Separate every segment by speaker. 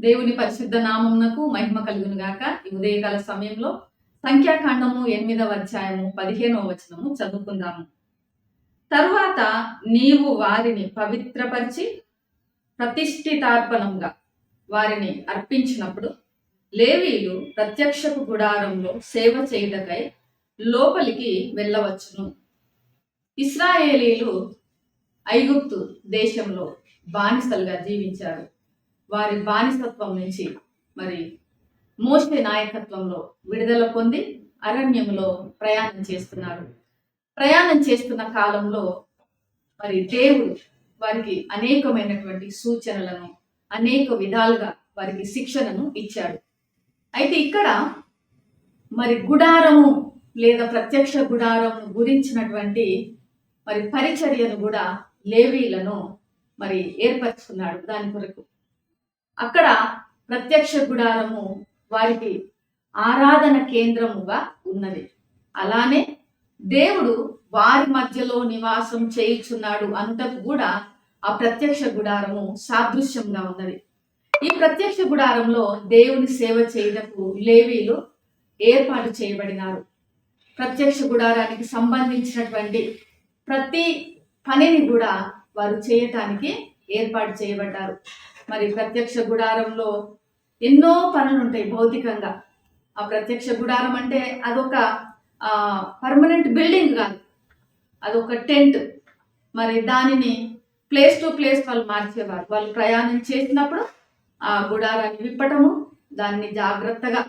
Speaker 1: దేవుని పరిశుద్ధ నామమునకు మహిమ కలుగును గాక. ఈ ఉదయకాల సమయంలో సంఖ్యాకాండము ఎనిమిదవ అధ్యాయము పదిహేనవ వచనము చదువుకుందాము. తరువాత నీవు వారిని పవిత్రపరిచి ప్రతిష్ఠితార్పణంగా వారిని అర్పించినప్పుడు లేవీలు ప్రత్యక్షపు గుడారంలో సేవ చేయుటకై లోపలికి వెళ్ళవచ్చును. ఇస్రాయేలీలు ఐగుప్తు దేశంలో బానిసలుగా జీవించారు. వారి బానిసత్వం నుంచి మరి మోసే నాయకత్వంలో విడుదల పొంది అరణ్యంలో ప్రయాణం చేస్తున్నారు ప్రయాణం చేస్తున్న కాలంలో మరి దేవుడు వారికి అనేకమైనటువంటి సూచనలను అనేక విధాలుగా వారికి శిక్షణను ఇచ్చాడు. అయితే ఇక్కడ మరి గుడారము లేదా ప్రత్యక్ష గుడారము గురించినటువంటి మరి పరిచర్యను కూడా లేవీలను మరి ఏర్పరచుకున్నాడు. దాని కొరకు అక్కడ ప్రత్యక్ష గుడారము వారికి ఆరాధన కేంద్రముగా ఉన్నది. అలానే దేవుడు వారి మధ్యలో నివాసం చేయుచున్నాడు అంతకు కూడా ఆ ప్రత్యక్ష గుడారము సాదృశ్యంగా ఉన్నది. ఈ ప్రత్యక్ష గుడారంలో దేవుని సేవ చేయుటకు లేవీలు ఏర్పాటు చేయబడినారు. ప్రత్యక్ష గుడారానికి సంబంధించినటువంటి ప్రతి పనిని కూడా వారు చేయటానికి ఏర్పాటు చేయబడ్డారు. మరి ప్రత్యక్ష గుడారంలో ఎన్నో పనులు ఉంటాయి భౌతికంగా. ఆ ప్రత్యక్ష గుడారం అంటే అదొక పర్మనెంట్ బిల్డింగ్ కాదు. అదొక టెంట్ మరి దానిని ప్లేస్ టు ప్లేస్ వాళ్ళు మార్చేవారు. వాళ్ళు ప్రయాణం చేసినప్పుడు ఆ గుడారాన్ని విప్పటము దాన్ని జాగ్రత్తగా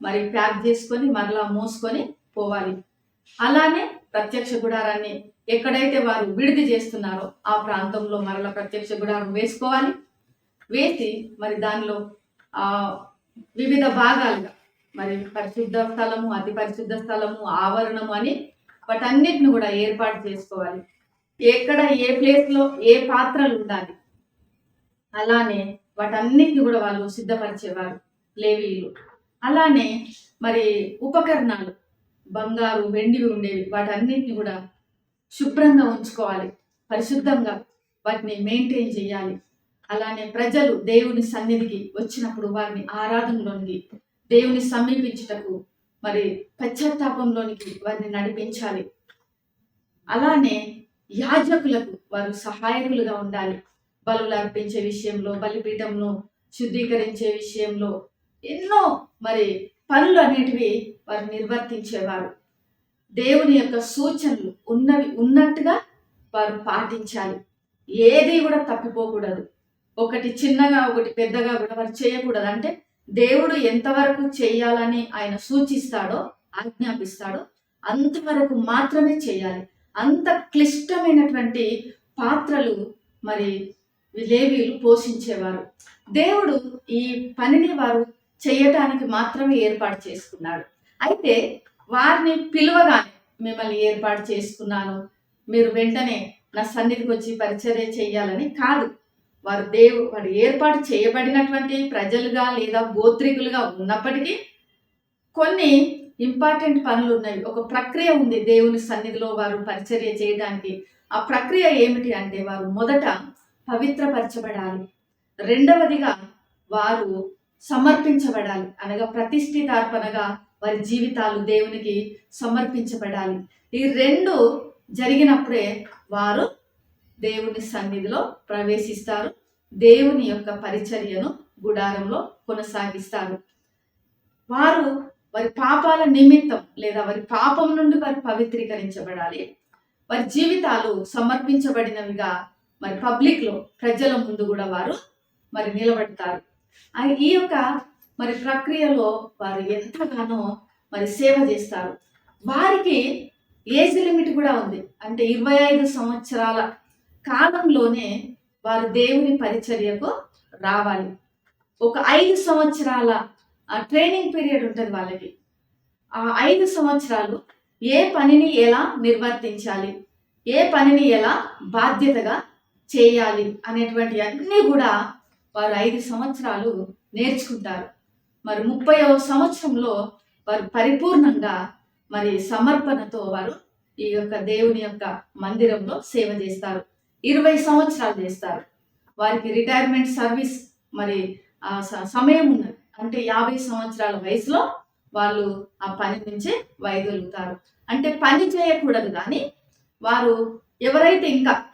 Speaker 1: మరి ప్యాక్ చేసుకొని మరలా మూసుకొని పోవాలి. అలానే ప్రత్యక్ష గుడారాన్ని ఎక్కడైతే వారు విడిది చేస్తున్నారో ఆ ప్రాంతంలో మరలా ప్రత్యక్ష గుడారం వేసుకోవాలి. వేసి మరి దానిలో ఆ వివిధ భాగాలుగా మరి పరిశుద్ధ స్థలము అతి పరిశుద్ధ స్థలము ఆవరణము అని వాటన్నిటిని కూడా ఏర్పాటు చేసుకోవాలి. ఎక్కడ ఏ ప్లేస్లో ఏ పాత్రలు ఉండాలి అలానే వాటన్నిటిని కూడా వాళ్ళు సిద్ధపరిచేవారు లేవీలు అలానే మరి ఉపకరణాలు బంగారు వెండివి ఉండేవి వాటన్నిటిని కూడా శుభ్రంగా ఉంచుకోవాలి పరిశుద్ధంగా వాటిని మెయింటైన్ చేయాలి. అలానే ప్రజలు దేవుని సన్నిధికి వచ్చినప్పుడు వారిని ఆరాధనలోనికి దేవుని సమీపించుటకు మరి పశ్చాత్తాపంలోనికి వారిని నడిపించాలి. అలానే యాజకులకు వారు సహాయకులుగా ఉండాలి. బలులు అర్పించే విషయంలో బలిపీఠంను శుద్ధీకరించే విషయంలో ఎన్నో మరి పనులు అనేటివి వారు నిర్వర్తించేవారు. దేవుని యొక్క సూచనలు ఉన్నవి ఉన్నట్టుగా వారు పాటించాలి. ఏది కూడా తప్పిపోకూడదు. ఒకటి చిన్నగా ఒకటి పెద్దగా కూడా వారు చేయకూడదు. అంటే దేవుడు ఎంతవరకు చేయాలని ఆయన సూచిస్తాడో ఆజ్ఞాపిస్తాడో అంతవరకు మాత్రమే చేయాలి. అంత క్లిష్టమైనటువంటి పాత్రలు మరి లేవీలు పోషించేవారు. దేవుడు ఈ పనిని వారు చేయటానికి మాత్రమే ఏర్పాటు చేసుకున్నాడు. అయితే వారిని పిలవగానే మిమ్మల్ని ఏర్పాటు చేసుకున్నాను. మీరు వెంటనే నా సన్నిధికి వచ్చి పరిచర్య చేయాలని కాదు. వారు దేవు వారు ఏర్పాటు చేయబడినటువంటి ప్రజలుగా లేదా గోత్రికులుగా ఉన్నప్పటికీ కొన్ని ఇంపార్టెంట్ పనులు ఉన్నాయి. ఒక ప్రక్రియ ఉంది దేవుని సన్నిధిలో వారు పరిచర్య చేయడానికి. ఆ ప్రక్రియ ఏమిటి అంటే వారు మొదట పవిత్రపరచబడాలి. రెండవదిగా వారు సమర్పించబడాలి. అనగా ప్రతిష్ఠితార్పణగా వారి జీవితాలు దేవునికి సమర్పించబడాలి. ఈ రెండు జరిగినప్పుడే వారు దేవుని సన్నిధిలో ప్రవేశిస్తారు. దేవుని యొక్క పరిచర్యను గుడారంలో కొనసాగిస్తారు. వారు వారి పాపాల నిమిత్తం లేదా వారి పాపం నుండి వారు పవిత్రీకరించబడాలి. వారి జీవితాలు సమర్పించబడినవిగా మరి పబ్లిక్లో ప్రజల ముందు కూడా వారు మరి నిలబడతారు. ఈ యొక్క మరి ప్రక్రియలో వారు ఎంతగానో మరి సేవ చేస్తారు. వారికి ఏజ్ లిమిట్ కూడా ఉంది. అంటే ఇరవై ఐదు సంవత్సరాల కాలంలోనే వారు దేవుని పరిచర్యకు రావాలి. ఒక ఐదు సంవత్సరాల ఆ ట్రైనింగ్ పీరియడ్ ఉంటుంది వాళ్ళకి. ఆ ఐదు సంవత్సరాలు ఏ పనిని ఎలా నిర్వర్తించాలి? ఏ పనిని ఎలా బాధ్యతగా చేయాలి? అనేటువంటి అన్నీ కూడా వారు ఐదు సంవత్సరాలు నేర్చుకుంటారు. మరి ముప్పైవ సంవత్సరంలో వారు పరిపూర్ణంగా మరి సమర్పణతో వారు ఈ యొక్క దేవుని యొక్క మందిరంలో సేవ చేస్తారు. ఇరవై సంవత్సరాలు చేస్తారు. వారికి రిటైర్మెంట్ సర్వీస్ మరి స- సమయం ఉన్నది. అంటే యాభై సంవత్సరాల వయసులో వాళ్ళు ఆ పని నుంచే వైదొలుగుతారు. అంటే పని చేయకూడదు కానీ వారు ఎవరైతే ఇంకా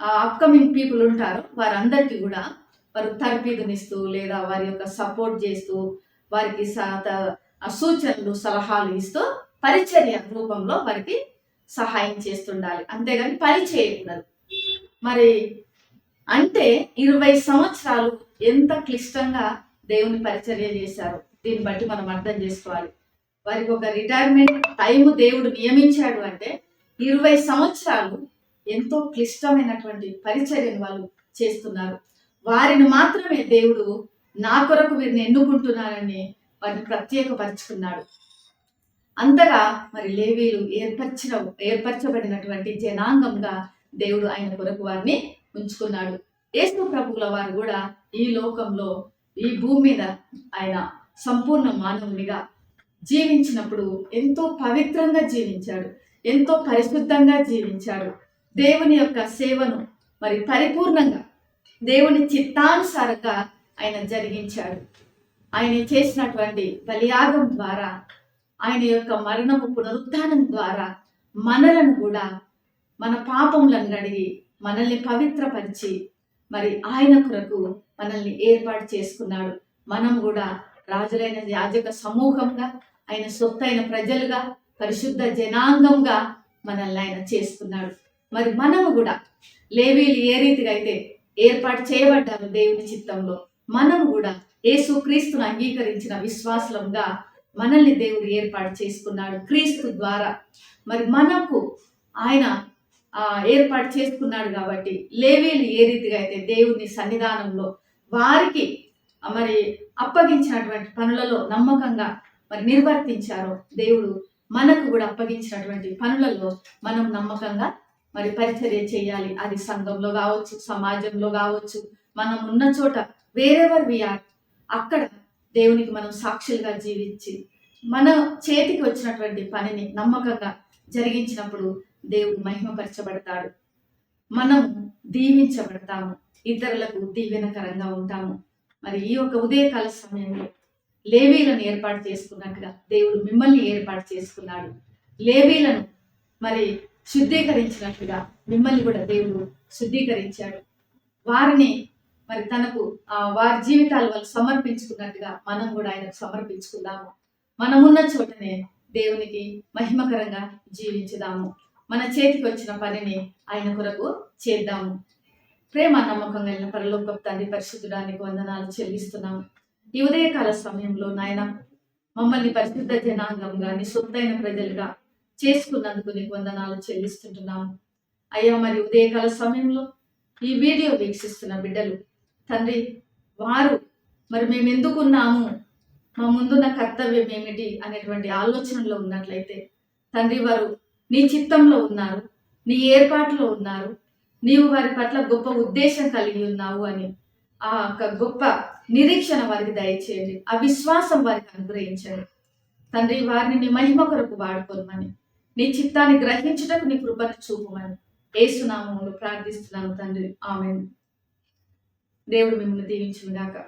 Speaker 1: అప్కమింగ్ పీపుల్ ఉంటారో వారందరికీ కూడా వారు తర్పీదునిస్తూ లేదా వారి యొక్క సపోర్ట్ చేస్తూ వారికి స- త- సూచనలు సలహాలు ఇస్తూ పరిచర్య రూపంలో వారికి సహాయం చేస్తుండాలి. అంతేగాని పని చేయకూడదు. మరి అంటే ఇరవై సంవత్సరాలు ఎంత క్లిష్టంగా దేవుని పరిచర్య చేశారు. దీన్ని బట్టి మనం అర్థం చేసుకోవాలి. వారికి ఒక రిటైర్మెంట్ టైం దేవుడు నియమించాడు అంటే ఇరవై సంవత్సరాలు ఎంతో క్లిష్టమైనటువంటి పరిచర్యను వాళ్ళు చేస్తున్నారు. వారిని మాత్రమే దేవుడు నా కొరకు వీరిని ఎన్నుకుంటున్నారని వారిని ప్రత్యేకపరుచుకున్నాడు. అంతగా మరి లేవీలు ఏర్పరిచిన ఏర్పరచబడినటువంటి జనాంగంగా దేవుడు ఆయన కొరకు వారిని ఉంచుకున్నాడు. యేసు ప్రభువుల వారు కూడా ఈ లోకంలో ఈ భూమి మీద ఆయన సంపూర్ణ మానవునిగా జీవించినప్పుడు ఎంతో పవిత్రంగా జీవించాడు. ఎంతో పరిశుద్ధంగా జీవించాడు. దేవుని యొక్క సేవను మరి పరిపూర్ణంగా దేవుని చిత్తానుసారంగా ఆయన జరిగించాడు. ఆయన చేసినటువంటి బలియాగం ద్వారా ఆయన యొక్క మరణము పునరుత్థానం ద్వారా మనలను కూడా మన పాపములను గడిగి మనల్ని పవిత్రపరిచి మరి ఆయన కొరకు మనల్ని ఏర్పాటు చేసుకున్నాడు. మనం కూడా రాజులైన యాజక సమూహంగా ఆయన సొత్తైన ప్రజలుగా పరిశుద్ధ జనాంగంగా మనల్ని ఆయన చేసుకున్నాడు. మరి మనము కూడా లేవీలు ఏ రీతిగా అయితే ఏర్పాటు చేయబడ్డారు దేవుని చిత్తంలో మనము కూడా యేసు క్రీస్తును అంగీకరించిన విశ్వాసంగా మనల్ని దేవుడు ఏర్పాటు చేసుకున్నాడు క్రీస్తు ద్వారా. మరి మనకు ఆయన ఏర్పాటు చేసుకున్నాడు కాబట్టి లేవీలు ఏ రీతిగా అయితే దేవుని సన్నిధానంలో వారికి మరి అప్పగించినటువంటి పనులలో నమ్మకంగా మరి నిర్వర్తించారో దేవుడు మనకు కూడా అప్పగించినటువంటి పనులలో మనం నమ్మకంగా మరి పరిచర్య చేయాలి. అది సంఘంలో కావచ్చు సమాజంలో కావచ్చు మనం ఉన్న చోట వేరెవర్ వీఆర్ అక్కడ దేవునికి మనం సాక్షులుగా జీవించి మన చేతికి వచ్చినటువంటి పనిని నమ్మకంగా జరిగించినప్పుడు దేవుడు మహిమపరచబడతాడు. మనం దీవించబడతాము. ఇతరులకు దీవెనకరంగా ఉంటాము. మరి ఈ యొక్క ఉదయకాల సమయంలో లేవీలను ఏర్పాటు చేసుకున్నట్టుగా దేవుడు మిమ్మల్ని ఏర్పాటు చేసుకున్నాడు. లేవీలను మరి శుద్ధీకరించినట్టుగా మిమ్మల్ని కూడా దేవుడు శుద్ధీకరించాడు. వారిని మరి తనకు ఆ వారి జీవితాలు వాళ్ళు సమర్పించుకున్నట్టుగా మనం కూడా ఆయనకు సమర్పించుకుందాము. మనమున్న చోటనే దేవునికి మహిమకరంగా జీవించుదాము. మన చేతికి వచ్చిన పనిని ఆయన కొరకు చేద్దాము. ప్రేమ నమ్మకం కలిగిన పరలోక తండ్రి పరిశుద్ధుడానికి వందనాలు చెల్లిస్తున్నాము. ఈ ఉదయకాల సమయంలో నాయన మమ్మల్ని పరిశుద్ధ జనాంగంగా నీ సొంతైన ప్రజలుగా చేసుకున్నందుకు నీకు వందనాలు చెల్లిస్తుంటున్నాము. అయ్యా మరి ఉదయకాల సమయంలో ఈ వీడియో వీక్షిస్తున్న బిడ్డలు తండ్రి వారు మరి మేము ఎందుకున్నాము మా ముందున్న కర్తవ్యం ఏమిటి అనేటువంటి ఆలోచనలో ఉన్నట్లయితే తండ్రి వారు నీ చిత్తంలో ఉన్నారు నీ ఏర్పాటులో ఉన్నారు నీవు వారి పట్ల గొప్ప ఉద్దేశం కలిగి ఉన్నావు అని ఆ యొక్క గొప్ప నిరీక్షణ వారికి దయచేయండి. ఆ విశ్వాసం వారికి అనుగ్రహించండి. తండ్రి వారిని నీ మహిమ కొరకు వాడుకోమని నీ చిత్తాన్ని గ్రహించుటకు నీ కృపను చూపమని ఏసునామములు ప్రార్థిస్తున్నాను తండ్రి. ఆమె దేవుడు మిమ్మల్ని దీవించుగాక